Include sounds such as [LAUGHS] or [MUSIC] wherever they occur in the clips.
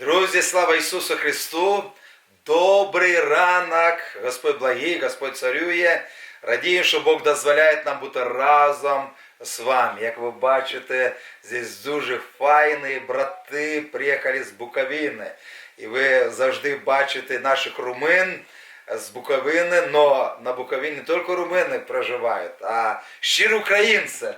Друзі, слава Ісусу Христу! Добрий ранок! Господь благий, Господь царює. Радіємо, що Бог дозволяє нам бути разом з вами. Як ви бачите, здесь дуже файні брати приїхали з Буковини. І ви завжди бачите наших румин з Буковини, але на Буковині не тільки румини проживають, а щирі українці.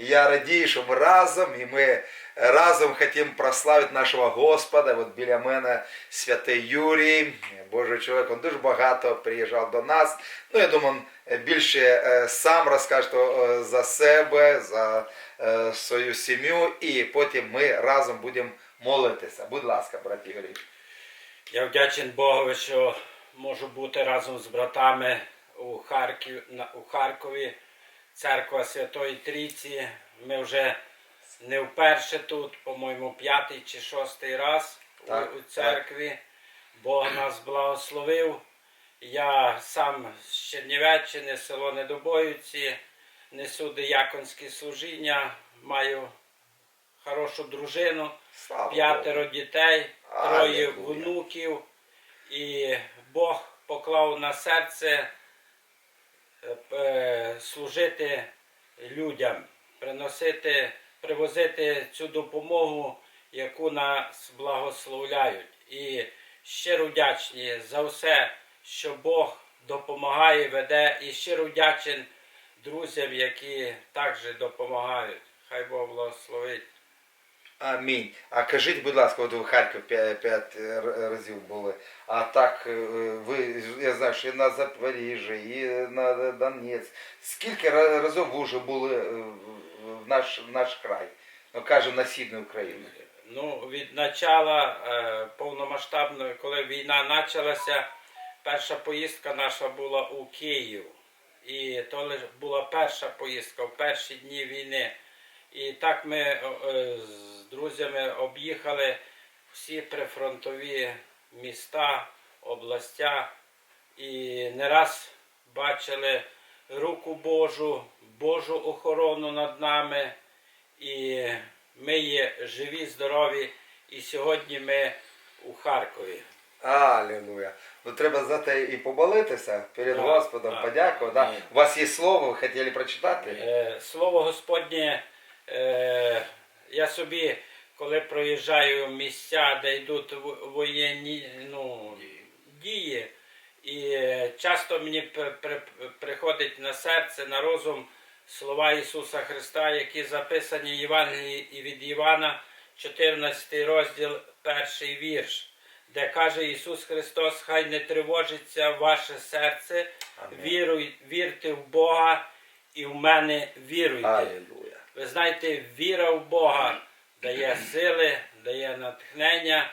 Я радію, що ми разом, і ми разом хочемо прославити нашого Господа. От біля мене святий Юрій, Божий чоловік, він дуже багато приїжджав до нас. Ну, я думаю, він більше е, сам розкаже е, за себе, за е, свою сім'ю, і потім ми разом будемо молитися. Будь ласка, брат Ігорі. Я вдячен Богові, що можу бути разом з братами у, Харків, у Харкові, церква Святої Трійці. Ми вже не вперше тут, по-моєму, п'ятий чи шостий раз Так, у, церкві. Бог нас благословив. Я сам з Чернівеччини, село Недобоївці, несу дияконське служіння, маю хорошу дружину Слава п'ятеро Богу. дітей, троє внуків, і Бог поклав на серце е, е, служити людям, приносити, привозити цю допомогу, яку нас благословляють. І щиро вдячні за все, що Бог допомагає, веде, і щиро вдячен друзям, які також допомагають. Хай Бог благословить. Амінь. А кажіть, будь ласка, от ви в Харків п'ять, п'ять е, разів були. А так е, ви, я знаю, що і на Запоріжжі, і на Донець. Скільки ра- разів ви вже були е, наш, в наш край? Ну, кажемо, на східну Україну. Ну, від начала е, повномасштабної, коли війна почалася, перша поїздка наша була у Київ. І то була перша поїздка в перші дні війни. І так ми е, е, з друзями об'їхали всі прифронтові міста, областя і не раз бачили руку Божу, Божу охорону над нами. І ми є живі, здорові, і сьогодні ми у Харкові. Аллилуйя. Ну треба за те і помолитися перед Так, Господом, так. подякувати. Да? У вас є слово, ви хотіли прочитати? Е, Слово Господнє, е, я собі, коли проїжджаю місця, де йдуть воєнні ну, дії, і часто мені при- при- приходить на серце, на розум слова Ісуса Христа, які записані в Євангелії і від Івана, 14 розділ, перший вірш, де каже Ісус Христос, хай не тривожиться ваше серце, віруй, вірте в Бога і в мене віруйте. Аллилуйя. Ви знаєте, віра в Бога дає сили, дає натхнення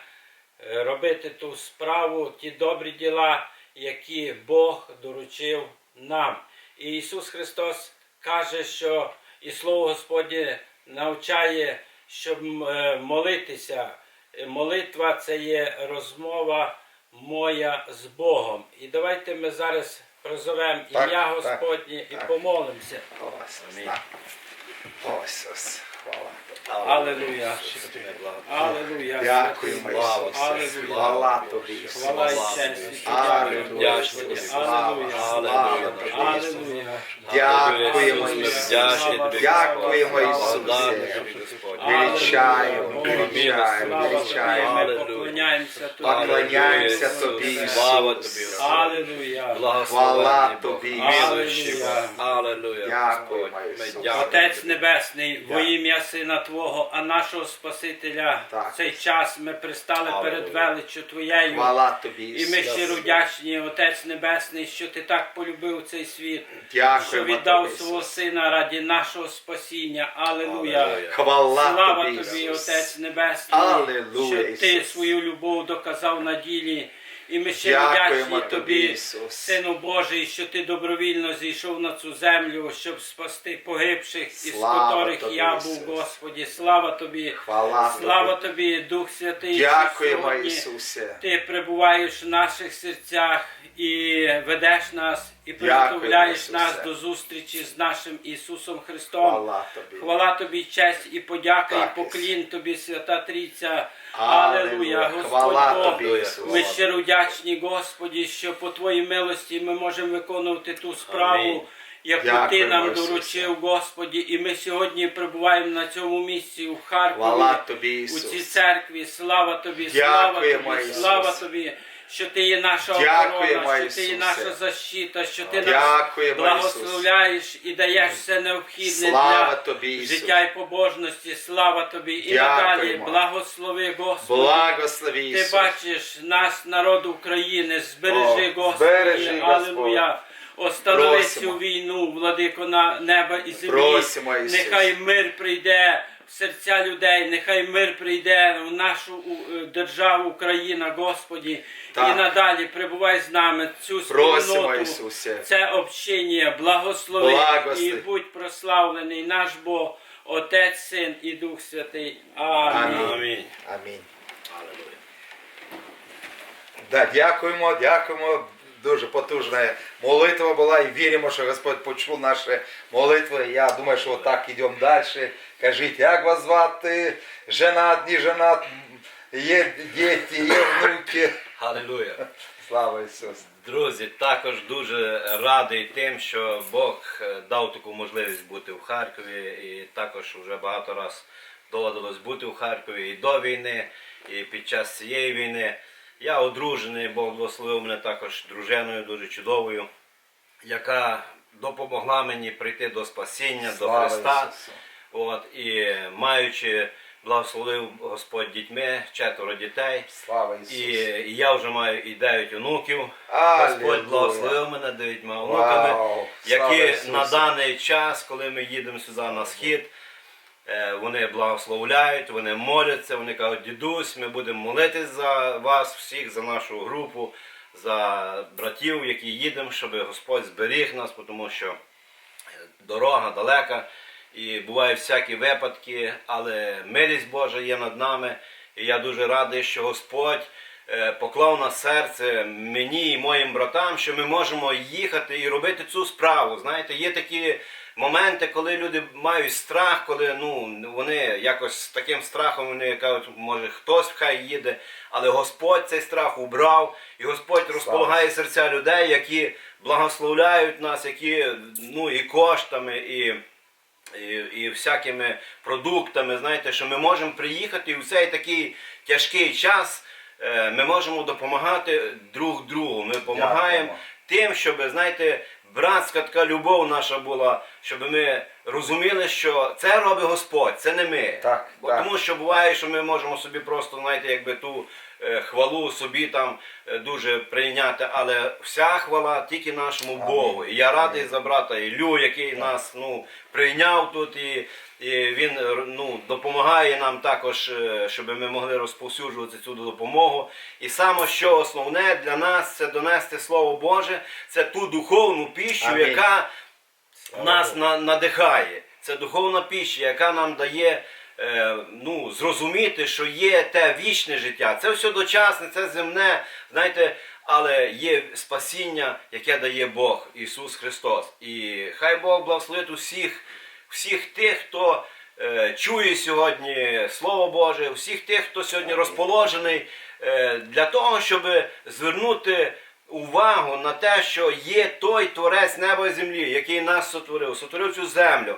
е, робити ту справу, ті добрі діла, які Бог доручив нам. І Ісус Христос каже, що і Слово Господнє навчає, щоб е, молитися. Молитва це є розмова моя з Богом. І давайте ми зараз призовемо Так, ім'я так, Господнє і так. помолимося. Ось, Ось, ось. Хвала. Аллилуйя. Аллилуйя. Дякуємо, Слава, Ісус. Слава тобі, Ісус. Хвала і Слава тобі. Аллилуйя. Слава, слава тобі, Дякуємо, Ісус, Ісус. вдячні тобі, Дякуємо, Ісусе. Величаємо, величаємо, величаємо. Ми поклоняємося тобі. Поклоняємося тобі, Ісус. Слава тобі, Аллилуйя. Хвала тобі, Ісус. Аллилуйя, дякуємо Отець. Небесний, во ім'я Сина Твого, а нашого Спасителя, в цей час ми пристали перед величчю Твоєю. Хвала тобі, І ми щиро вдячні, Отець Небесний, що ти так полюбив цей світ, що віддав свого сина раді нашого спасіння. Аллилуйя. Аллилуйя. Хвала Слава тобі, Ісус. Отець Небесний, Аллилуйя, що ти Ісус. свою любов доказав на ділі. І ми Дякуємо вдячні тобі, Ісус. Сину Божий, що ти добровільно зійшов на цю землю, щоб спасти погибших, із котрих тобі, я був, Господі. Слава тобі. Хвала Слава тобі. тобі, Дух Святий. Дякуємо, Ісусе. Ти прибуваєш в наших серцях і ведеш нас, і приготовляєш нас до зустрічі з нашим Ісусом Христом. Хвала тобі. Хвала тобі, честь і подяка, Так, і поклін тобі, свята Трійця. Алелуя, Господь Бог. Ісус. Ми щиро вдячні, Господі, що по Твоїй милості ми можемо виконувати ту справу, Амінь. яку Ти нам доручив, Господі. І ми сьогодні перебуваємо на цьому місці у Харкові. Хвала тобі, у цій церкві. Слава тобі, слава тобі, Ісус. слава тобі. Що ти є наша Дякуємо, охорона, що ти є наша защита, що ти нас благословляєш і даєш все необхідне Слава для тобі, життя і побожності. Слава тобі. І Дякуємо. надалі благослови Господи. Благослови Ти бачиш нас, народ України, збережи, О, Господи, збережи, Аллилуйя. Останови цю війну, владико на неба і землі. Просимо. Нехай мир прийде в серця людей, нехай мир прийде в нашу е, державу Україна, Господі. Так. І надалі прибувай з нами цю Просимо, спільноту, це общення, благослови Благослови. і будь прославлений наш Бог, Отець, Син і Дух Святий. Амінь. Амінь. Амінь. Амінь. Да, дякуємо, дякуємо. Дуже потужна молитва була і віримо, що Господь почув наші молитви. Я думаю, що так йдемо далі. Кажіть, як вас звати? Женат, не женат, є діти, є внуки. Алілуя. Слава Ісусу. Друзі, також дуже радий тим, що Бог е, дав таку можливість бути в Харкові, і також вже багато раз доводилось бути в Харкові і до війни, і під час цієї війни. Я одружений, Бог благословив мене також дружиною дуже чудовою, яка допомогла мені прийти до спасіння, до Христа. Ісусу. От, і маючи благословив Господь дітьми, четверо дітей. Слава Ісусу. і я вже маю і дев'ять онуків. Алілуя. Господь благословив мене дев'ятьма онуками, Вау. Які на даний час, коли ми їдемо сюди на схід, е, вони благословляють, вони моляться, вони кажуть, дідусь, ми будемо молитись за вас всіх, за нашу групу, за братів, які їдемо, щоб Господь зберіг нас, тому що дорога далека, і бувають всякі випадки, але милість Божа є над нами. І я дуже радий, що Господь е, поклав на серце мені і моїм братам, що ми можемо їхати і робити цю справу. Знаєте, є такі моменти, коли люди мають страх, коли ну, вони якось з таким страхом вони кажуть, може хтось хай їде, але Господь цей страх убрав, і Господь розполагає серця людей, які благословляють нас, які ну, і коштами, і і, і всякими продуктами, знаєте, що ми можемо приїхати і в цей такий тяжкий час е, ми можемо допомагати друг другу. Ми допомагаємо тим, щоб, знаєте, братська така любов наша була, щоб ми розуміли, що це робить Господь, це не ми. Так, Бо так. тому що буває, що ми можемо собі просто, знаєте, якби ту хвалу собі там е, дуже прийняти, але вся хвала тільки нашому Богу. І я радий за брата Ілю, який нас ну, прийняв тут, і, і він е, ну, допомагає нам також, е, щоб ми могли розповсюджувати цю допомогу. І саме що основне для нас це донести Слово Боже, це ту духовну піщу, Амінь. яка нас на, надихає. Це духовна піща, яка нам дає е, ну, зрозуміти, що є те вічне життя. Це все дочасне, це земне, знаєте, але є спасіння, яке дає Бог, Ісус Христос. І хай Бог благословить усіх, всіх тих, хто е, чує сьогодні Слово Боже, всіх тих, хто сьогодні розположений е, для того, щоб звернути увагу на те, що є той творець неба і землі, який нас сотворив, сотворив цю землю.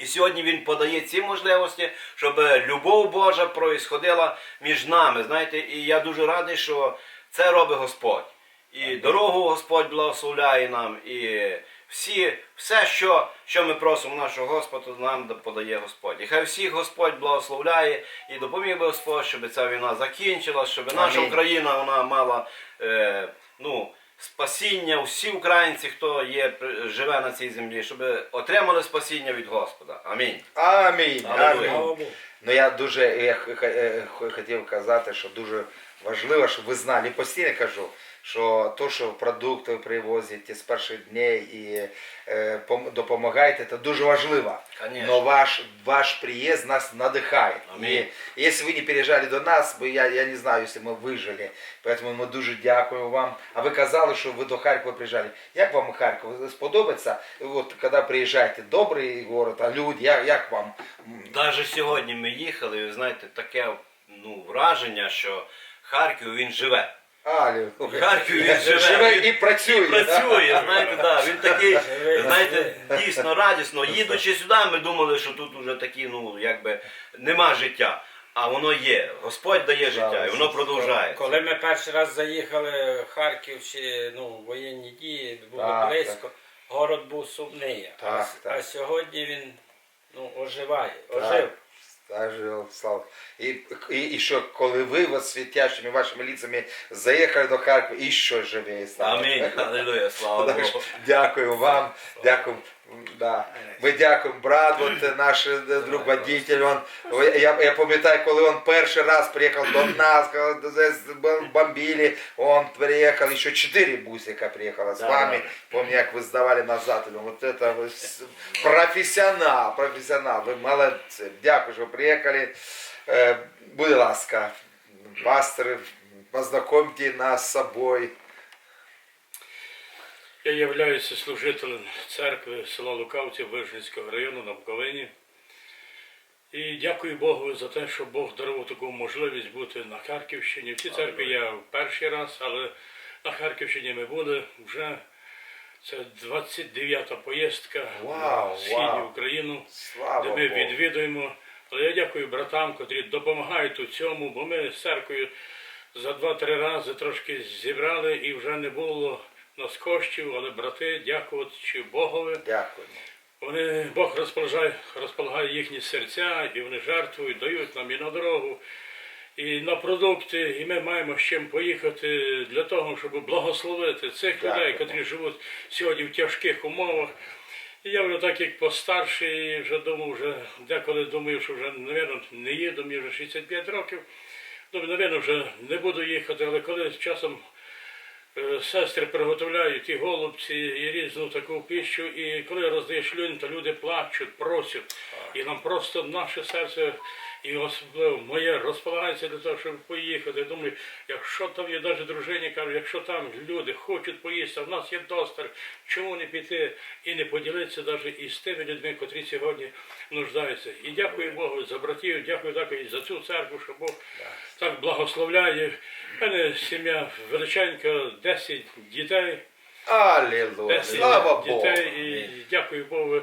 І сьогодні він подає ці можливості, щоб любов Божа проїсходила між нами. Знаєте, і я дуже радий, що це робить Господь. І дорогу Господь благословляє нам, і всі, все, що, що ми просимо нашого Господа, нам подає Господь. І хай всіх Господь благословляє і допоміг би Господь, щоб ця війна закінчилась, щоб наша Україна вона мала е, ну, спасіння, всі українці, хто є, живе на цій землі, щоб отримали спасіння від Господа. Амінь. Амінь. Амінь. Ну я дуже я е, хотів казати, що дуже важливо, щоб ви знали, постійно кажу, що то, що продукти ви привозите з перших днів і е, пом- допомагаєте, це дуже важливо. Конечно. Но ваш, ваш приезд нас надыхает. Аминь. И если вы не переезжали до нас, бы я, я не знаю, если мы выжили. Поэтому ми дуже дякуємо вам. А ви казали, що ви до Харкова приїжджали. Як вам Харків? Сподобається? От коли приїжджаєте, добрий город, а люди, як, як вам? М, Навіть сьогодні ми їхали, і ви знаєте, таке ну, враження, що Харків він живе. Алілуя. Харків він живе. Живе Він- і працює. Працює, знаєте, да. Він такий, знаєте, дійсно радісно. Їдучи сюди, ми думали, що тут уже такі, ну, якби нема життя. А воно є. Господь дає життя, і воно продовжується. Коли ми перший раз заїхали в Харків, ще ну, воєнні дії, було Так, близько, город був сумний. а, Так, с- так. а сьогодні він ну, оживає, Так. ожив. Слава. І, і, і що, коли ви вас святящими вашими лицами заїхали до Харкова, і що живе стало. Амінь. Алілуя, слава Богу. Дякую вам, дякую. Да. Ми дякуємо брат, от наш е, друг водитель, он, я, я пам'ятаю, коли він перший раз приїхав до нас, коли здесь бомбили, он приїхав, ще чотири бусика приїхало з Да, вами, да. помню, як ви здавали назад, Я думаю, вот это ви с- професіонал, професіонал, ви молодці, дякую, що приїхали. Е, Будь ласка, пастор, познакомьте нас з собою. Я являюся служителем церкви села Лукавці Вижницького району на Буковині. І дякую Богу за те, що Бог дарував таку можливість бути на Харківщині. В цій церкві я в перший раз, але на Харківщині ми були вже. Це 29-та поїздка Вау, на східні вау. Україну, Слава де ми Богу. відвідуємо. Але я дякую братам, котрі допомагають у цьому, бо ми з церквою за два-три рази трошки зібрали і вже не було нас коштів, але брати, дякуючи Богові, Дякуємо. вони, Бог розполагає, розполагає їхні серця, і вони жертвують, дають нам і на дорогу, і на продукти, і ми маємо з чим поїхати для того, щоб благословити цих людей, Дякуємо. котрі живуть сьогодні в тяжких умовах. І я вже так як постарший, вже думав, вже деколи думаю, що вже, мабуть, не їду, мені вже 65 років. Думаю, мабуть, вже не буду їхати, але коли часом сестри приготовляють і голубці, і різну таку піщу, і коли роздаєш людям, то люди плачуть, просять. І нам просто наше серце, і особливо моє розполагається для того, щоб поїхати. Думаю, якщо там є навіть дружині, кажу, якщо там люди хочуть поїсти, а в нас є достар, чому не піти і не поділитися навіть із тими людьми, котрі сьогодні нуждаються. І дякую Богу за братів, дякую також і за цю церкву, що Бог так благословляє. У мене сім'я величенька, 10 дітей. Аллилуйя. 10 Слава Богу. дітей і дякую Богу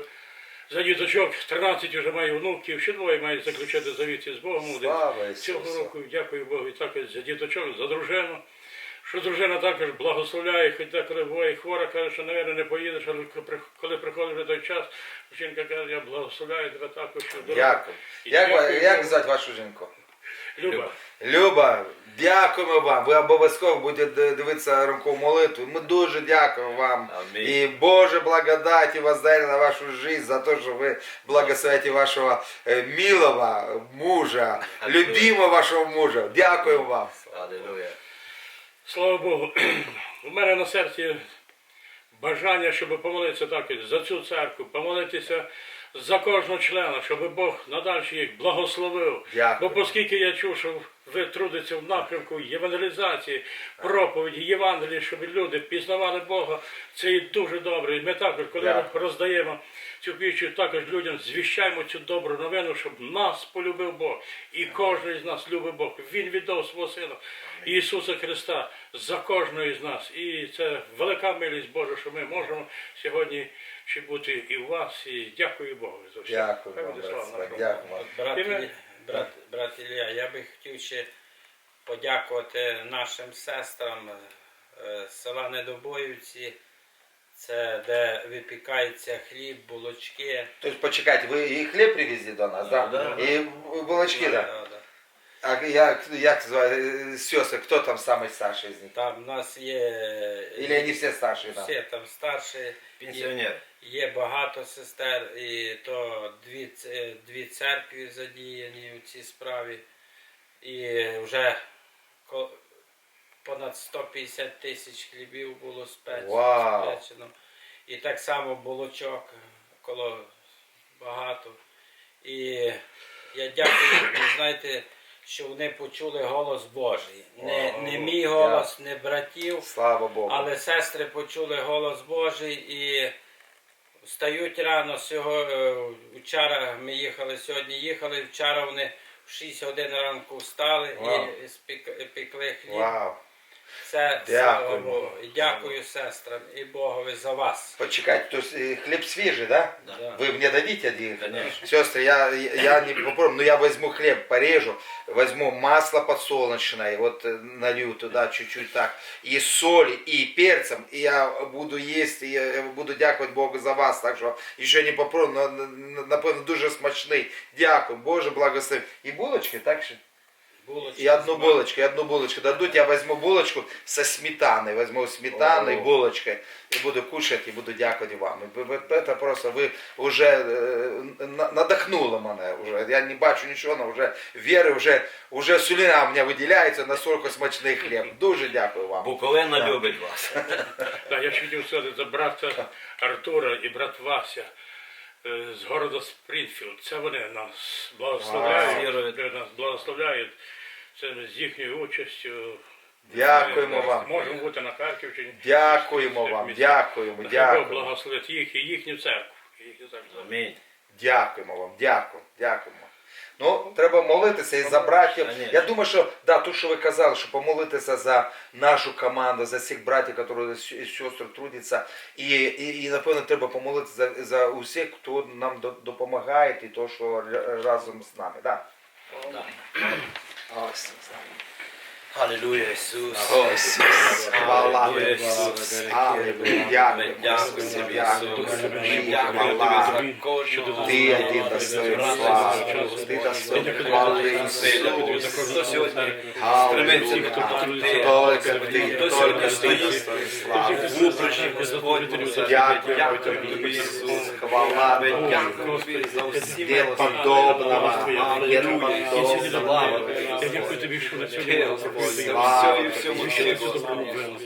за діточок. 13 вже маю внуків, ще двоє мають заключити завіт із Богом. Один Слава Ісусу. Цього року дякую Богу і також за діточок, за дружину. Що дружина також благословляє, хоч деколи буває хвора, каже, що, мабуть, не поїдеш, але коли приходить вже той час, жінка каже, я благословляю тебе також. що дорога. Дякую. І Як, ва- дякую як Богу. звати вашу жінку? Люба. Люба, дякуємо вам. Ви обов'язково будете дивитися ранкову молитву. Ми дуже дякуємо вам. Амінь. І Боже благодаті воздарі на вашу жизнь за те, що ви благословите вашого е, милого мужа, любимого вашого мужа. Дякуємо вам. Алілуя. Слава Богу, [CLEARS THROAT] у мене на серці бажання, щоб помолитися так за цю церкву, помолитися за кожного члена, щоб Бог надальше їх благословив. Дякую. Бо оскільки я чув, що ви трудитеся в напрямку євангелізації, проповіді, Євангелії, щоб люди пізнавали Бога, це і дуже добре. І ми також, коли Дякую. роздаємо цю пічу, також людям звіщаємо цю добру новину, щоб нас полюбив Бог. І кожен з нас любить Бог. Він віддав свого сина Ісуса Христа за кожного з нас. І це велика милість Божа, що ми можемо сьогодні ще бути і у вас. І дякую Богу за все. Дякую Дякую. Брат, брат, Ілля, я би хотів ще подякувати нашим сестрам е, з села Недобоївці. Це де випікається хліб, булочки. Тобто почекайте, ви і хліб привезли до нас, да? Да. І булочки, да? Да, да. А як, як звати, сестри, хто там самий старший з них? Там в нас є Или вони всі старші там? всі там старші. Пенсіонер. Є багато сестер, і то дві, ц- дві церкви задіяні у цій справі. І вже ко- понад 150 тисяч хлібів було спеч- Вау. спечено. І так само булочок коло багато. І я дякую, ви знаєте, що вони почули голос Божий. Не, не мій голос, не братів. Слава Богу. Але сестри почули голос Божий і встають рано. Е, вчора ми їхали, сьогодні їхали, вчора вони в 6 годин ранку встали Вау. і пекли хліб. Вау. Це слава Дякуємо. Богу. І дякую сестрам і Богові за вас. Почекайте, то есть э, хлеб свежий, да? Да. Вы мне дадите один? Конечно. Сестры, я, я не попробую, но я возьму хлеб, порежу, возьму масло подсолнечное, вот э, налью туда чуть-чуть так, и соли, и перцем, и я буду есть, и я буду дякувати Богу за вас, так що ще не попробую, но напевно дуже смачний. Дякую, Боже благослови. І булочки, так же? Булочки И одну булочку, и одну булочку дадут, я возьму булочку со сметаной, возьму сметаной, О. булочкой, и буду кушать, и буду дякувати вам. І Это просто, ви вже е, на- мене, вже. я не бачу нічого, але вже віри, вже, вже слюна у мене виділяється, настільки смачний хліб. Дуже дякую вам. Буковина любить вас. [LAUGHS] Так, я ще хотів сказати за брата Артура і брат Вася е, з города Спрінфілд. Це вони нас благословляють, е, нас благословляють. Це з їхньою участю. Дякуємо Ми вам. Можемо бути на Харківщині. Дякуємо вам, дякуємо, дякуємо. благословить їх і їхню церкву. їхню церкву. Амінь. Дякуємо вам, дякую, дякуємо. Ну, треба молитися і за братів. Я думаю, що да, то, що ви казали, що помолитися за нашу команду, за всіх братів, які і сестри трудяться. І, і, і напевно треба помолитися за, за усіх, хто нам до- допомагає, і то, що р- разом з нами. Да? Ось, Алілуя, Ісус. Хвала Алілуя, тобі, Ісус. Аллилуйя, дякую, тобі, Ісус. Ти один достоин слави, ти достоин хвали Ісус. Хто сьогодні стремиться Только ты, хто только сьогодні ты стоїть слави. в Господь, Дякую тобі, Ісус, хвала тобі. Нет подобного, нет подобного. Я дякую тобі, що на сьогодні все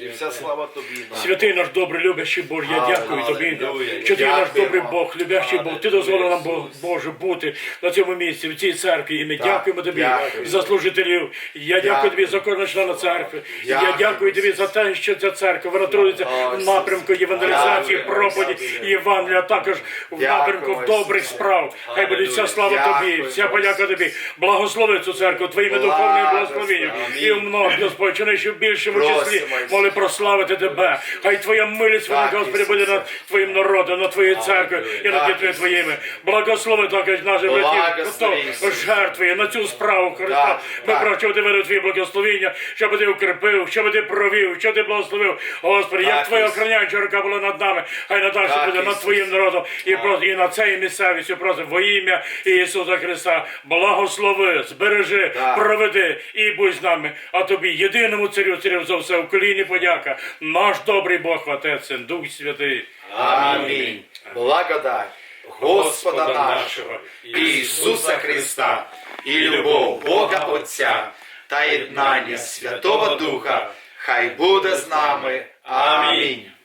і вся слава тобі. Святий наш добрий, любящий Боже, я дякую тобі, що ти наш добрий. Бог, любящий Бог. Ти дозволив нам, Боже, бути на цьому місці, в цій церкві. І ми дякуємо тобі дякую. за служителів. Я дякую тобі за кожного члена церкви. І Я Дякую. дякую тобі за те, що ця церква вона трудиться в напрямку євангелізації, Дякую. проповіді і Євангелія, а також в Дякую, напрямку добрих справ. Хай буде вся слава Дякую, тобі, вся Ось. подяка тобі. Благослови цю церкву твоїми Благо, духовними благословеннями. Господи. І умножь, Господь, чи не ще в більшому числі моли прославити тебе. Хай твоя милість, вона, Господи, буде над твоїм народом, над твоєю церквою і над дітьми твоїми. Благослови також наших братів, жертвує на цю справу Христа. Ми просимо тебе твої благословіння, щоб ти укріпив, щоб ти провів, щоб ти благословив. Господи, як твоя Ісусе. охороняюча рука була над нами, хай надалі буде над твоїм народом і, просто, і над цією місцевістю. Просто во ім'я Ісуса Христа. Благослови, збережи. Проведи і будь з нами. А тобі, єдиному царю, царів за все, в коліні подяка. Наш добрий Бог, Отець, Син, Дух Святий. Аминь. Благодать Господа нашого Ісуса Христа і любов Бога Отця та єднання Святого Духа хай буде з нами. Амінь.